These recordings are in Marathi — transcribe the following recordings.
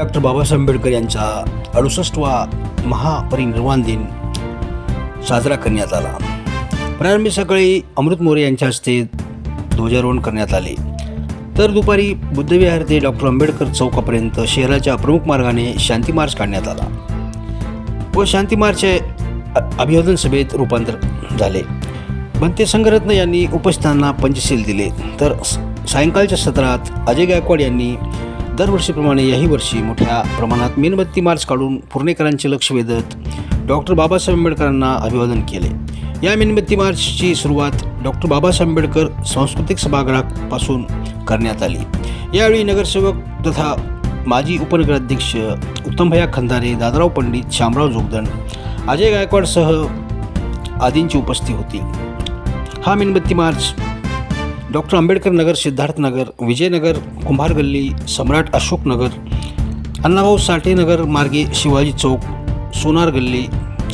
डॉक्टर बाबासाहेब आंबेडकर यांचा अडुसष्टवा महापरिनिर्वाण दिन साजरा करण्यात आला. प्रारंभी सकाळी अमृत मोरे यांच्या हस्ते ध्वजारोहण करण्यात आले. तर दुपारी बुद्धविहार ते डॉक्टर आंबेडकर चौकापर्यंत शहराच्या प्रमुख मार्गाने शांती मार्च काढण्यात आला व शांती मार्चचे अभिवादन सभेत रूपांतर झाले. बनते संघरत्न यांनी उपस्थितांना पंचशील दिले. तर सायंकाळच्या सत्रात अजय गायकवाड यांनी दरवर्षीप्रमाणे याही वर्षी मोठ्या प्रमाणात मेणबत्ती मार्च काढून पुरणेकरांचे लक्ष वेधत डॉक्टर बाबासाहेब आंबेडकरांना अभिवादन केले. या मेणबत्ती मार्चची सुरुवात डॉक्टर बाबासाहेब आंबेडकर सांस्कृतिक सभागृहापासून करण्यात आली. यावेळी नगरसेवक तथा माजी उपनगराध्यक्ष उत्तमभया खंदारे दादाराव पंडित शामराव जोगदण अजय गायकवाडसह आदींची उपस्थिती होती. हा मेणबत्ती मार्च डॉक्टर आंबेडकर नगर सिद्धार्थनगर विजयनगर कुंभार गल्ली सम्राट अशोक नगर अण्णाभाऊ साठे नगर मार्गे शिवाजी चौक सोनार गल्ली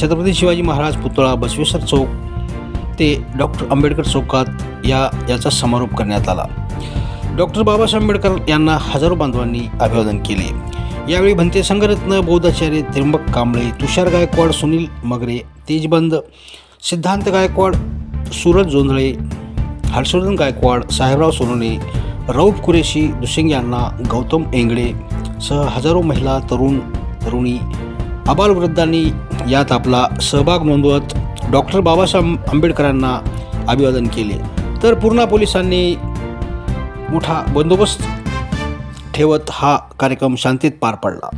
छत्रपती शिवाजी महाराज पुतळा बसवेश्वर चौक ते डॉक्टर आंबेडकर चौकात या याचा समारोप करण्यात आला. डॉक्टर बाबासाहेब आंबेडकर यांना हजारो बांधवांनी अभिवादन केले. यावेळी भंते संघरत्न बौद्धाचार्य त्र्यंबक कांबळे तुषार गायकवाड सुनील मगरे तेजबंद सिद्धांत गायकवाड सूरज जोंधळे हर्षवर्धन गायकवाड साहेबराव सोनवणे रौफ कुरेशी दुसिंग यांना गौतम एंगडे सह हजारो महिला तरुण तरुणी आबालवृद्धांनी यात आपला सहभाग नोंदवत डॉक्टर बाबासाहेब आंबेडकरांना अभिवादन केले. तर पूर्णा पोलिसांनी मोठा बंदोबस्त ठेवत हा कार्यक्रम शांतीत पार पडला.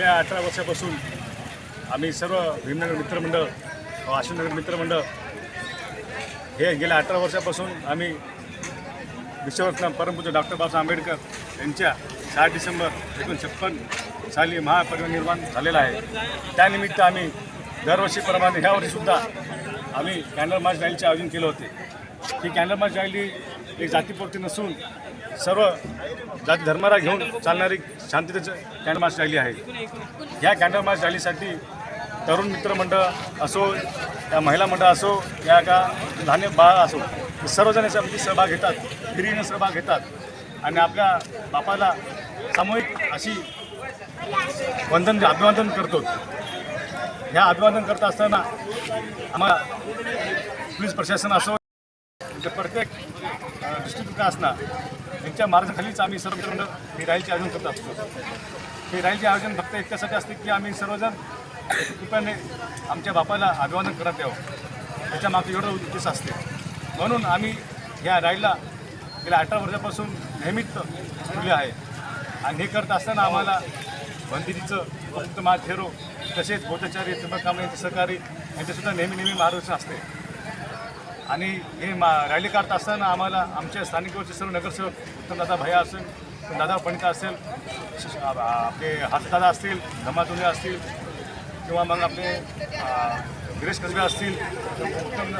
गेल्या अठरा वर्षापासून आम्ही सर्व भीमनगर मित्रमंडळ वाशिमनगर मित्रमंडळ हे गेल्या अठरा वर्षापासून आम्ही विश्वरत्न परमपूज्य डॉक्टर बाबासाहेब आंबेडकर यांच्या सहा डिसेंबर एकोणीसशे छप्पन साली महापरिनिर्माण झालेला आहे. त्यानिमित्त आम्ही दरवर्षीप्रमाणे ह्या वर्षीसुद्धा आम्ही कॅन्डल मार्च रॅलीचे आयोजन केले होते. ही कॅन्डल मार्च रॅली एक जातीपुरती नसून सर्व जाती धर्माला घेऊन चालणारी शांततेचं कॅन्डल मार्च रॅली आहे. या कॅन्डल मार्च रॅलीसाठी तरुण मित्रमंडळ असो या महिला मंडळ असो या का धान्य बाळ असो हे सर्वजण याच्यामध्ये सहभाग घेतात फ्रीने सहभाग घेतात. आणि आपल्या बापाला सामूहिक अशी वंदन अभिवादन करतो. ह्या अभिवादन करत असताना आम्हाला पोलीस प्रशासन असो प्रत्येक डिस्ट्रिक्ट विकास असणार. यांच्या मार्गाखालीच आम्ही सर्वजण हे रॅलीचे आयोजन करत असतो हे रॅलीचे आयोजन फक्त इतक्यासाठी असते की आम्ही सर्वजण कृपयाने आमच्या बापाला अभिवादन करत द्यावं त्याच्यामागे एवढं उद्देश असते. म्हणून आम्ही ह्या रॅलीला गेल्या अठरा वर्षापासून नेहमीच ठेवले आहे. आणि हे करत असताना आम्हाला बंदिरीचं फक्त महाथेरो तसेच बौद्धाचार्य त्रिमकामे यांचे सहकारी यांचेसुद्धा नेहमी नेहमी मार्गदर्शन असते. आणि हे मा रॅली काढत असताना आम्हाला आमच्या स्थानिक स्थानिकवरचे सर्व नगरसेवक उत्तमदादा भैया असेल दादा पणिता असेल आपले हातदादा असतील धमातुले असतील किंवा मग आपले गिरीश कसबे असतील उत्तम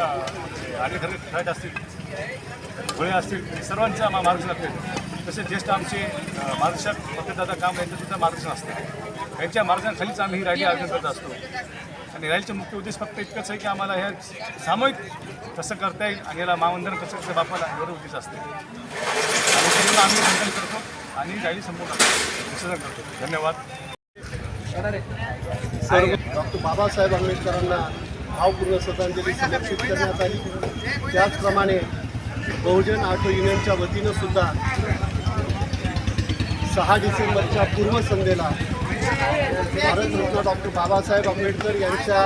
आणि खरे असतील धुळे असतील सर्वांचे आम्हाला मार्गदर्शन असते. तसेच ज्येष्ठ आमचे मार्गदर्शक फतेदादा काम यांचंसुद्धा मार्गदर्शन असते. यांच्या मार्गदर्शनाखालीच आम्ही ही रॅली आयोजन करत असतो. आणि रॅलीचे मुख्य उद्देश फक्त इतकंच आहे की आम्हाला ह्या सामूहिक कसं करता येईल आणि याला महावंदन कसं कसं बापाला एवढं उद्देश असते. आम्ही वंदन करतो आणि रॅली संपूर्ण विसर्जन करतो. धन्यवाद. डॉक्टर बाबासाहेब आंबेडकरांना भावपूर्ण श्रद्धांजली समर्पित करण्यात आली. त्याचप्रमाणे बहुजन ऑटो युनियनच्या वतीनं सुद्धा सहा डिसेंबरच्या पूर्वसंध्येला भारतरत्न डॉक्टर बाबासाहेब आंबेडकर यांच्या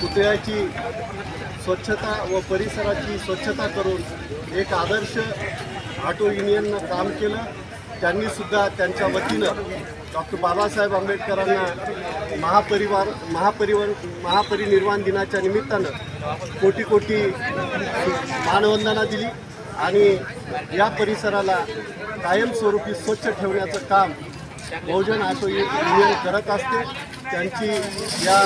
पुतळ्याची स्वच्छता व परिसराची स्वच्छता करून एक आदर्श ऑटो युनियननं काम केलं. त्यांनी सुद्धा त्यांच्या वतीनं डॉक्टर बाबासाहेब आंबेडकरांना महापरिवार महापरिवार महापरिनिर्वाण दिनाच्या निमित्तानं कोटी कोटी मानवंदना दिली आणि या परिसराला कायमस्वरूपी स्वच्छ ठेवण्याचं काम बहुजन आटो युनियन करत असते त्यांची या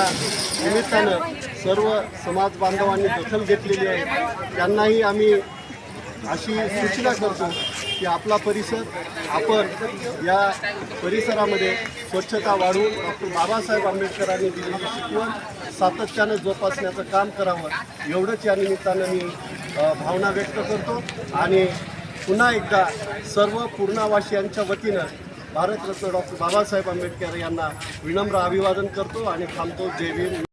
निमित्तानं सर्व समाज बांधवांनी दखल घेतलेली आहे. त्यांनाही आम्ही अशी सूचना करतो की आपला परिसर आपण या परिसरामध्ये स्वच्छता वाढवून डॉक्टर बाबासाहेब आंबेडकरांनी दिलेली शिकवण सातत्यानं जोपासण्याचं काम करावं एवढंच या निमित्तानं मी भावना व्यक्त करतो. आणि पुन्हा एकदा सर्व पूर्णावासियांच्या वतीनं भारतरत्न डॉक्टर बाबासाहेब आंबेडकर यांना विनम्र अभिवादन करतो आणि थांबतो. जय भीम.